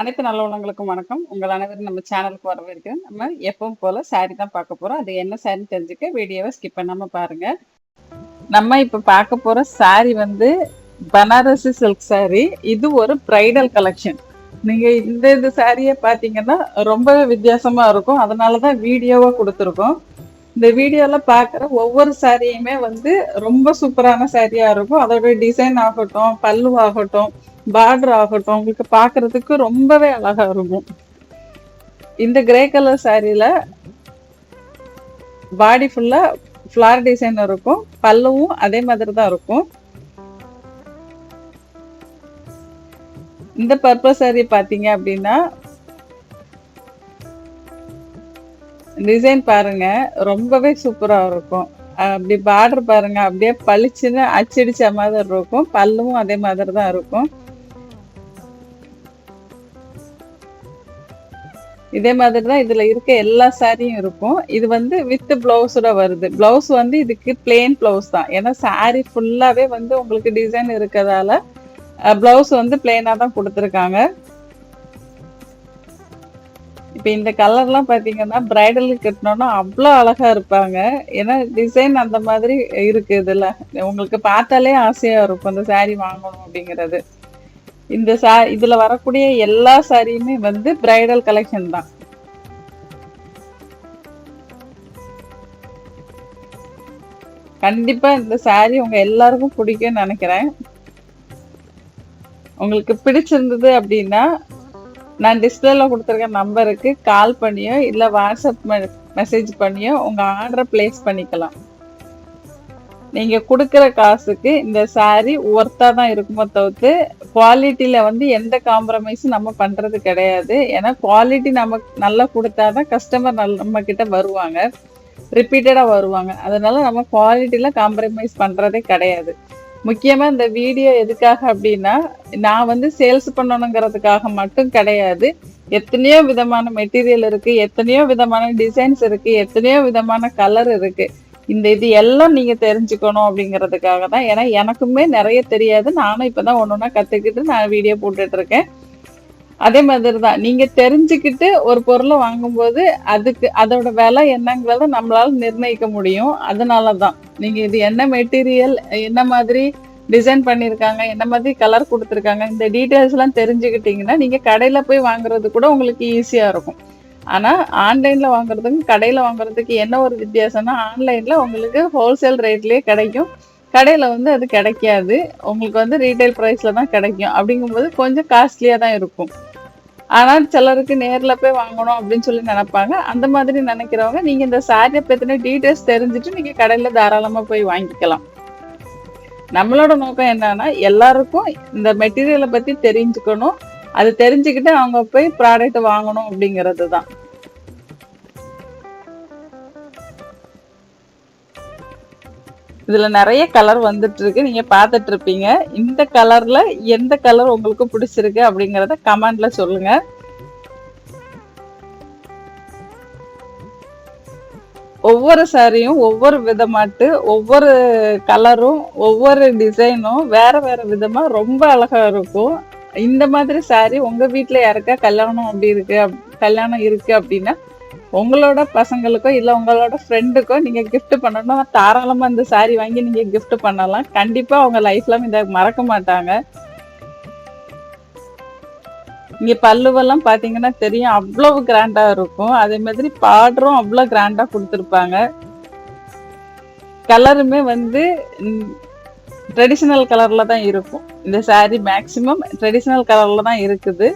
அனைத்து நல்ல உள்ளவங்களுக்கும் வணக்கம். உங்கள் அனைவரும் நம்ம சேனலுக்கு வரவேற்கிறேன். நம்ம எப்பவும் போல சாரி தான் பார்க்க போறோம். அது என்ன சாரின்னு தெரிஞ்சுக்க வீடியோவை ஸ்கிப் பண்ணாம பாருங்க. நம்ம இப்ப பார்க்க போற சாரி வந்து பனாரசி சில்க் சாரி இது ஒரு பிரைடல் கலெக்ஷன் நீங்க இந்த இந்த சாரியை பார்த்தீங்கன்னா ரொம்பவே வித்தியாசமா இருக்கும். அதனால தான் வீடியோவா கொடுத்துருக்கோம். இந்த வீடியோல பார்க்குற ஒவ்வொரு சாரியுமே வந்து ரொம்ப சூப்பரான சாரியா இருக்கும். அதோட டிசைன் ஆகட்டும் பல்லு ஆகட்டும் பார்டர் ஆகட்டும் உங்களுக்கு பாக்குறதுக்கு ரொம்பவே அழகா இருக்கும். இந்த கிரே கலர் சாரியில பாடி ஃபுல்லா ஃப்ளார் டிசைன் இருக்கும். பல்லுவும் அதே மாதிரி தான் இருக்கும். இந்த பர்பஸ் சாரி பார்த்தீங்க அப்படின்னா டிசைன் பாருங்க ரொம்பவே சூப்பரா இருக்கும். அப்படி பார்டர் பாருங்க அப்படியே பளிச்சுன்னு அச்சடிச்ச மாதிரி இருக்கும். பல்லுவும் அதே மாதிரி தான் இருக்கும். இதே மாதிரி தான் இதுல இருக்க எல்லா சாரியும் இருக்கும். இது வந்து வித் பிளவுஸோட வருது. பிளவுஸ் வந்து இதுக்கு பிளெயின் பிளவுஸ் தான். ஏன்னா சாரி ஃபுல்லாவே வந்து உங்களுக்கு டிசைன் இருக்கிறதால பிளவுஸ் வந்து பிளெயினாக தான் கொடுத்துருக்காங்க. இப்போ இந்த கலர்லாம் பார்த்தீங்கன்னா பிரைடலுக்கு கட்டினோன்னா அவ்வளோ அழகா இருப்பாங்க. ஏன்னா டிசைன் அந்த மாதிரி இருக்கு இதுல. உங்களுக்கு பார்த்தாலே ஆசையா இருக்கும் இந்த சாரீ வாங்கணும் அப்படிங்கிறது. இந்த சா இதுல வரக்கூடிய எல்லா சாரியுமே வந்து பிரைடல் கலெக்ஷன் தான். கண்டிப்பா இந்த saree உங்க எல்லாருக்கும் பிடிக்கும்னு நினைக்கிறேன். உங்களுக்கு பிடிச்சிருந்தது அப்படின்னா நான் டிஸ்பிளேல கொடுத்துருக்க நம்பருக்கு கால் பண்ணியோ இல்லை வாட்ஸ்அப் மெசேஜ் பண்ணியோ உங்க ஆர்டரை பிளேஸ் பண்ணிக்கலாம். நீங்க கொடுக்குற காசுக்கு இந்த சாரீ ஒர்த்தா தான் இருக்குமோ தவிர்த்து குவாலிட்டியில வந்து எந்த காம்ப்ரமைஸும் நம்ம பண்றது கிடையாது. ஏன்னா குவாலிட்டி நமக்கு நல்லா கொடுத்தாதான் கஸ்டமர் நல் நம்ம கிட்ட வருவாங்க. ரிப்பீட்டடா வருவாங்க. அதனால நம்ம குவாலிட்டியில காம்ப்ரமைஸ் பண்றதே கிடையாது. முக்கியமாக இந்த வீடியோ எதுக்காக அப்படின்னா நான் வந்து சேல்ஸ் பண்ணணுங்கிறதுக்காக மட்டும் கிடையாது. எத்தனையோ விதமான மெட்டீரியல் இருக்குது எத்தனையோ விதமான டிசைன்ஸ் இருக்குது எத்தனையோ விதமான கலர் இருக்குது இந்த இது எல்லாம் நீங்கள் தெரிஞ்சுக்கணும் அப்படிங்கிறதுக்காக தான். ஏன்னா எனக்குமே நிறைய தெரியாது. நானும் இப்போ தான் ஒன்று ஒன்றா கற்றுக்கிட்டு நான் வீடியோ போட்டுட்ருக்கேன் அதே மாதிரி தான் நீங்க தெரிஞ்சுக்கிட்டு ஒரு பொருளை வாங்கும்போது அதுக்கு அதோட விலை என்னங்கிறத நம்மளால நிர்ணயிக்க முடியும். அதனால தான் நீங்க இது என்ன மெட்டீரியல் என்ன மாதிரி டிசைன் பண்ணியிருக்காங்க என்ன மாதிரி கலர் கொடுத்துருக்காங்க இந்த டீட்டெயில்ஸ்லாம் தெரிஞ்சுக்கிட்டிங்கன்னா தெரிஞ்சுக்கிட்டீங்கன்னா கடையில் போய் வாங்குறது கூட உங்களுக்கு ஈஸியாக இருக்கும். ஆனால் ஆன்லைனில் வாங்குறதுக்கும் கடையில் வாங்குறதுக்கு என்ன ஒரு வித்தியாசம்னா ஆன்லைனில் உங்களுக்கு ஹோல்சேல் ரேட்லேயே கிடைக்கும். கடையில் வந்து அது கிடைக்காது. உங்களுக்கு வந்து ரீட்டைல் ப்ரைஸில் தான் கிடைக்கும். அப்படிங்கும்போது கொஞ்சம் காஸ்ட்லியாக தான் இருக்கும். ஆனால் சிலருக்கு நேரில் போய் வாங்கணும் அப்படின்னு சொல்லி நினைப்பாங்க. அந்த மாதிரி நினைக்கிறவங்க நீங்கள் இந்த சாரியை பற்றின டீட்டெயில்ஸ் தெரிஞ்சுட்டு நீங்கள் கடையில் தாராளமாக போய் வாங்கிக்கலாம். நம்மளோட நோக்கம் என்னன்னா எல்லாருக்கும் இந்த மெட்டீரியலை பற்றி தெரிஞ்சுக்கணும். அது தெரிஞ்சுக்கிட்டு அவங்க போய் ப்ராடக்ட் வாங்கணும் அப்படிங்கிறது தான் இதுல நிறைய கலர் வந்துட்டு இருக்கு நீங்க இருப்பீங்க இந்த கலர்ல எந்த கலர் உங்களுக்கு பிடிச்சிருக்கு அப்படிங்கறத கமெண்ட்ல சொல்லுங்க. ஒவ்வொரு சாரியும் ஒவ்வொரு விதமாட்டு ஒவ்வொரு கலரும் ஒவ்வொரு டிசைனும் வேற வேற விதமா ரொம்ப அழகா இருக்கும். இந்த மாதிரி சாரி உங்க வீட்டில் யாருக்கா கல்யாணம் அப்படி இருக்கு அப்- கல்யாணம் இருக்கு அப்படின்னா உங்களோட பசங்களுக்கோ இல்ல உங்களோட ஃப்ரெண்டுக்கோ நீங்க கிஃப்ட் பண்ணணும். தாராளமா இந்த சாரி வாங்கி நீங்க கிஃப்ட் பண்ணலாம். கண்டிப்பா அவங்க லைஃப்ல இதை மறக்க மாட்டாங்க. இங்க பல்லுவெல்லாம் பாத்தீங்கன்னா தெரியும் அவ்வளவு கிராண்டா இருக்கும். அதே மாதிரி பாடரும் அவ்வளவு கிராண்டா கொடுத்துருப்பாங்க. கலருமே வந்து ட்ரெடிஷ்னல் கலர்ல தான் இருக்கும். இந்த saree மேக்சிமம் ட்ரெடிஷ்னல் கலர்ல தான் இருக்குது.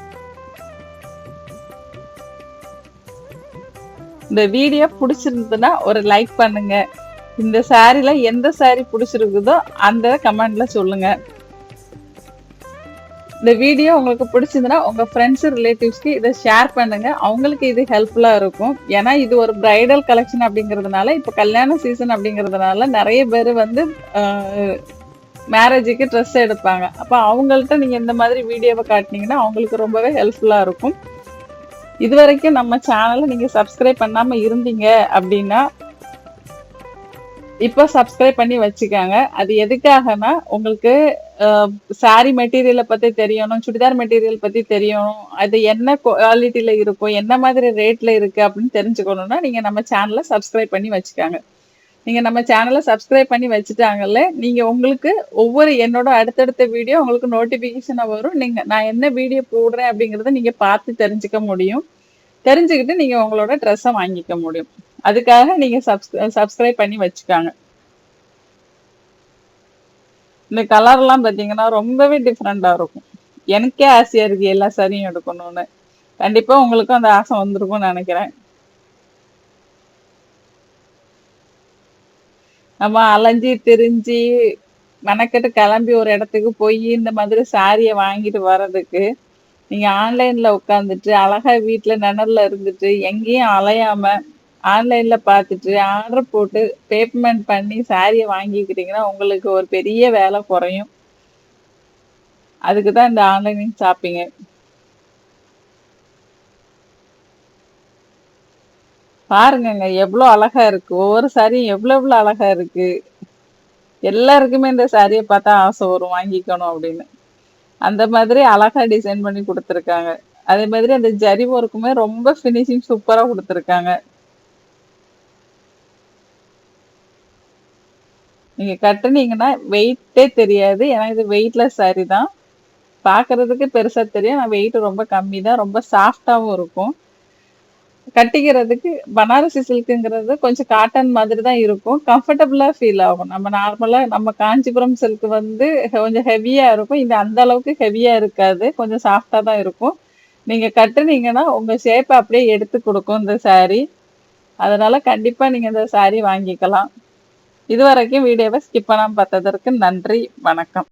இந்த வீடியோ பிடிச்சிருந்ததுன்னா ஒரு லைக் பண்ணுங்க. இந்த சாரில எந்த சாரி பிடிச்சிருக்குதோ அந்த கமெண்ட்ல சொல்லுங்க. இந்த வீடியோ உங்களுக்கு பிடிச்சிருந்ததுன்னா உங்கள் ஃப்ரெண்ட்ஸ் ரிலேட்டிவ்ஸ்க்கு இதை ஷேர் பண்ணுங்க. அவங்களுக்கு இது ஹெல்ப்ஃபுல்லாக இருக்கும். ஏன்னா இது ஒரு பிரைடல் கலெக்ஷன் அப்படிங்கிறதுனால இப்போ கல்யாண சீசன் அப்படிங்கிறதுனால நிறைய பேர் வந்து மேரேஜுக்கு ட்ரெஸ் எடுப்பாங்க. அப்போ அவங்கள்ட்ட நீங்கள் இந்த மாதிரி வீடியோவை காட்டினீங்கன்னா அவங்களுக்கு ரொம்பவே ஹெல்ப்ஃபுல்லாக இருக்கும். இது வரைக்கும் நம்ம சேனலை நீங்க சப்ஸ்கிரைப் பண்ணாம இருந்தீங்க அப்படின்னா இப்போ சப்ஸ்கிரைப் பண்ணி வச்சுக்காங்க. அது எதுக்காகனா உங்களுக்கு சாரி மெட்டீரியலை பத்தி தெரியணும் சுடிதார் மெட்டீரியல் பத்தி தெரியணும் அது என்ன குவாலிட்டியில் இருக்கும் என்ன மாதிரி ரேட்ல இருக்கு அப்படின்னு தெரிஞ்சுக்கணும்னா நீங்க நம்ம சேனலை சப்ஸ்கிரைப் பண்ணி வச்சுக்காங்க. நீங்கள் நம்ம சேனலை சப்ஸ்கிரைப் பண்ணி வச்சுட்டாங்கல்ல நீங்கள் உங்களுக்கு ஒவ்வொரு என்னோட அடுத்தடுத்த வீடியோ உங்களுக்கு நோட்டிஃபிகேஷனாக வரும். நீங்கள் நான் என்ன வீடியோ போடுறேன் அப்படிங்கறத நீங்கள் பார்த்து தெரிஞ்சுக்க முடியும். தெரிஞ்சுக்கிட்டு நீங்கள் உங்களோட ட்ரெஸ்ஸை வாங்கிக்க முடியும். அதுக்காக நீங்கள் நீங்க சப்ஸ்கிரைப் பண்ணி வச்சுக்காங்க. இந்த கலர்லாம் பார்த்தீங்கன்னா ரொம்பவே டிஃப்ரெண்ட்டாக இருக்கும். எனக்கே ஆசையாக இருக்குது எல்லா சரியும் எடுக்கணும்னு. கண்டிப்பாக உங்களுக்கும் அந்த ஆசை வந்திருக்கும்னு நினைக்கிறேன். நம்ம அலைஞ்சி திரிஞ்சு மெனக்கெட்டு கிளம்பி ஒரு இடத்துக்கு போய் இந்த மாதிரி சாரியை வாங்கிட்டு வர்றதுக்கு நீங்கள் ஆன்லைனில் உட்காந்துட்டு அழகாக வீட்டில் நிழல்ல இருந்துட்டு எங்கேயும் அலையாமல் ஆன்லைனில் பார்த்துட்டு ஆர்டர் போட்டு பேமெண்ட் பண்ணி சாரியை வாங்கிக்கிட்டீங்கன்னா உங்களுக்கு ஒரு பெரிய வேலை குறையும். அதுக்கு தான் இந்த ஆன்லைன் ஷாப்பிங்கு பாருங்கங்க எவ்வளோ அழகா இருக்கு. ஒவ்வொரு சாரியும் எவ்வளோ எவ்வளோ அழகா இருக்கு. எல்லாருக்குமே இந்த சாரியை பார்த்தா ஆசை வரும் வாங்கிக்கணும் அப்படின்னு. அந்த மாதிரி அழகா டிசைன் பண்ணி கொடுத்துருக்காங்க. அதே மாதிரி அந்த ஜரி ஒர்க்குமே ரொம்ப ஃபினிஷிங் சூப்பராக கொடுத்துருக்காங்க. நீங்க கட்டுனீங்கன்னா வெயிட்டே தெரியாது. ஏன்னா இது வெயிட்லெஸ் சாரி தான். பார்க்கறதுக்கு பெருசா தெரியும். ஆனால் வெயிட் ரொம்ப கம்மி தான். ரொம்ப சாஃப்டாகவும் இருக்கும். கட்டிக்கிறதுக்கு பனாரசி சில்க்குங்கிறது கொஞ்சம் காட்டன் மாதிரி தான் இருக்கும். கம்ஃபர்டபுளாக ஃபீல் ஆகும். நம்ம நார்மலாக நம்ம காஞ்சிபுரம் சில்க் வந்து கொஞ்சம் ஹெவியாக இருக்கும். இது அந்த அளவுக்கு ஹெவியாக இருக்காது. கொஞ்சம் சாஃப்டாக தான் இருக்கும். நீங்கள் கட்டுனீங்கன்னா உங்கள் ஷேப்பை அப்படியே எடுத்து கொடுக்கும் இந்த சாரி அதனால் கண்டிப்பாக நீங்கள் இந்த சாரி வாங்கிக்கலாம். இது வரைக்கும் வீடியோவை ஸ்கிப் பண்ணாமல் பார்த்ததற்கு நன்றி. வணக்கம்.